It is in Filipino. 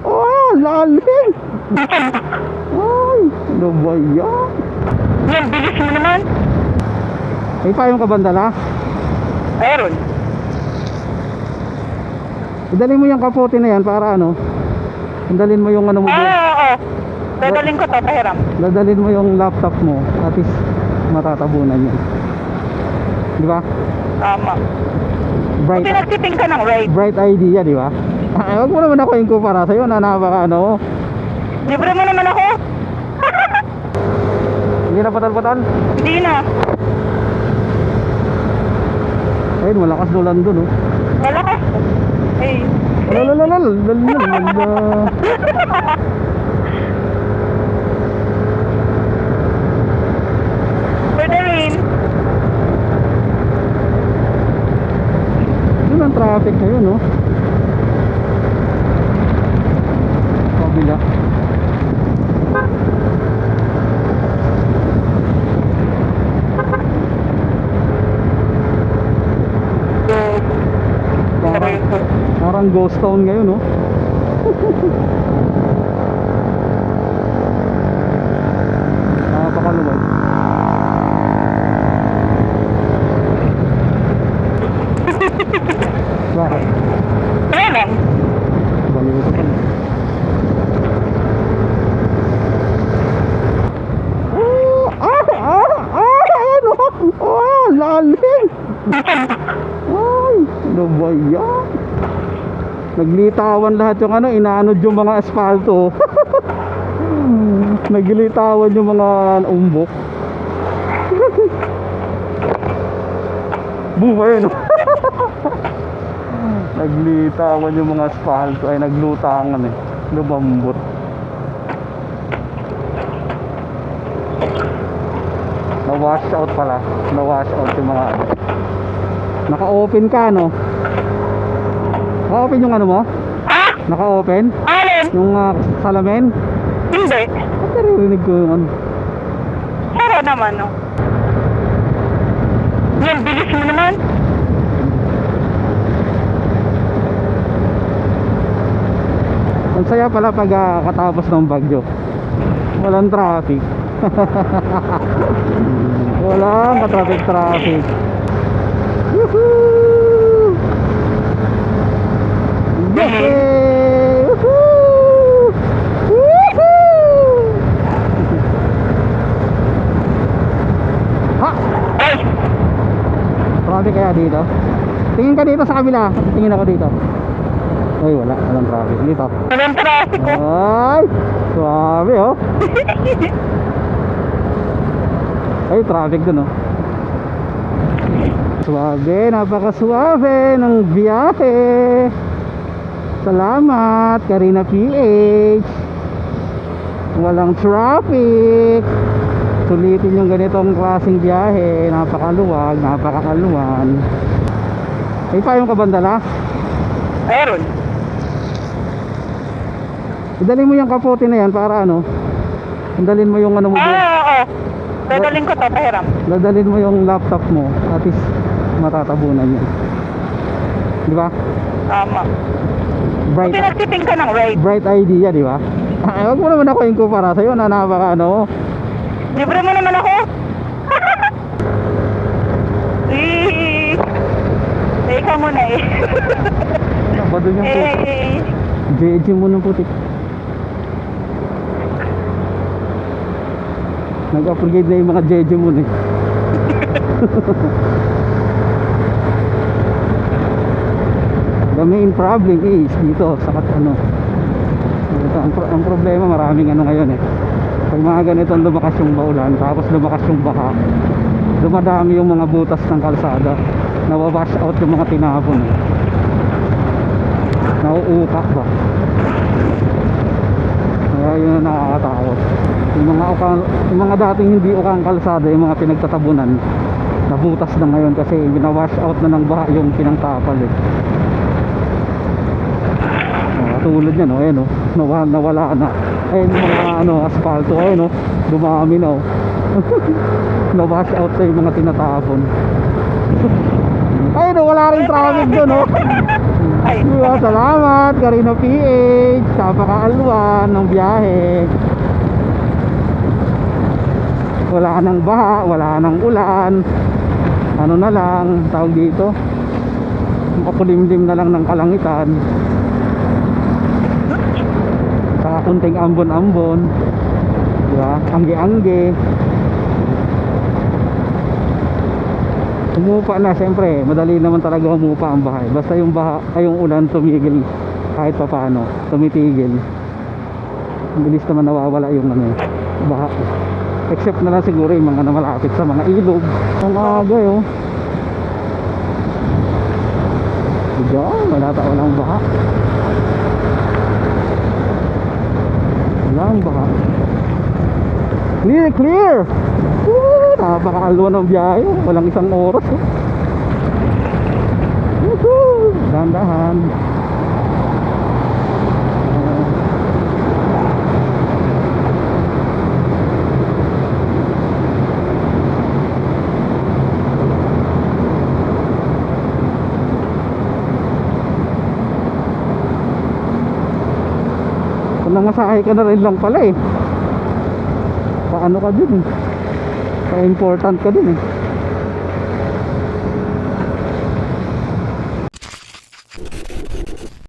Oh, lalim! Ay, ano ba yan? Yan, bilis mo naman. May payong ka bandala? Meron. Idalin mo yung kapote na yan para ano? Idalin mo yung ano mo Ah, doon. oo. Dadaling ko to, pahiram. Dadalin mo yung laptop mo. At least matatabunan yan. Di ba? Tama. Bright, Pinagtiting ka ng ride. bright idea, di ba? Ay, huwag mo naman ako yung kumpara sa'yo na napaka ano. Libre mo naman ako. Hindi na patal-patal. Hindi na. Ayun, malakas dolan doon, oh. Malakas. Lalalala, lalalala. for the rain. Yun ang traffic ngayon, no? Kabila. Parang, parang ghost town ngayon, no? Napakaluwag. Bakit? Meron. Baliw ka pala. Ah! Ah! Ah! Ah! Ano? Lalim! Ay! Ano ba yan? Naglitawan lahat yung ano, inaanod yung mga asfalto. Naglitawan yung mga umbok. Buhay, no? Naglitawan yung mga asfalto ay naglutangan eh. Lumambot. Na-wash out pala. Na-wash out yung mga ano. Naka-open ka no? Naka-open yung ano mo? Ha? Naka-open? Alin? Yung ah, salamin? Hindi. Ba't naririnig ko yung ano? Pero naman, no. Yan, bilis mo naman. Ang saya pala pag ah, katapos ng bagyo. Walang traffic. Walang ka-traffic traffic. Woohoo! Yay! Woohoo! Woohoo! Ha! Ay, Traffic kaya dito? Tingin ka dito sa kabila. Tingin ako dito. Ay, wala. Walang traffic. Dito. walang traffic, oh. Ay! Suabe oh. Ay, traffic dun oh. Suabe, napaka-suabe ng biyahe. Salamat, Karina PH. Walang traffic. Sulitin yung ganitong klaseng biyahe. Napakaluwag, napakakalwan. May payong ka bandala? Meron. Idalin mo yung kapote na yan para ano? Idalin mo yung ano mo. Ah, oo. Dadaling ko to, pahiram. Dadalhin mo yung laptop mo at least matatabunan yan. Di ba? Tama. Bright, Pinagtiting ka ng ride. bright idea, di ba? Ay, huwag mo naman ako yung kumpara sa'yo na napaka ano. Libre mo naman ako. Eh, eh, ikaw muna eh. Ano ba doon yung putik? Eh, JJ mo ng putik. Nag-upgrade na yung mga JJ mo na eh. The main problem is dito sa ano. Ito, ang, pro- ang problema maraming ano ngayon eh. Pag mga ganitong lumakas yung baulan tapos lumakas yung baka, dumadami yung mga butas ng kalsada. Nawawash out yung mga tinapon eh. Nauutak ba? Kaya yun ang nakakatakot. Yung mga, ukang, yung mga dating hindi ukang kalsada, yung mga pinagtatabunan, nabutas na ngayon kasi binawash out na ng baha yung pinangtapal eh. Oh, tulad yan, oh, ayan, oh, nawala, nawala na. Ayun yung mga ano, asfalto, ayun, oh, dumami na, oh. na-wash out na yung mga tinatapon. ayun, oh, wala rin traffic doon, oh. Ay, Diba, salamat, Karina PH. Napakaalwan ng biyahe. Wala nang baha, wala nang ulan. Ano na lang, tawag dito. Makapulimlim na lang ng kalangitan. Kunting ambon-ambon. Diba? Angge-angge. Umupa na, siyempre, madali naman talaga umupa ang bahay. Basta yung baha, ay yung ulan tumigil kahit pa paano, tumitigil. Bilis naman nawawala yung ano, baha. Except na lang siguro yung mga na malapit sa mga ilog. Ang aga yun. Diyan, wala ta walang baha. Walang baha. Clear, clear! Woo! Napakaalwa ng biyahe. Walang isang oras. Oh. Woohoo! Nangasahay ka na rin lang pala eh. Paano ka dun eh. Pa-important ka dun eh.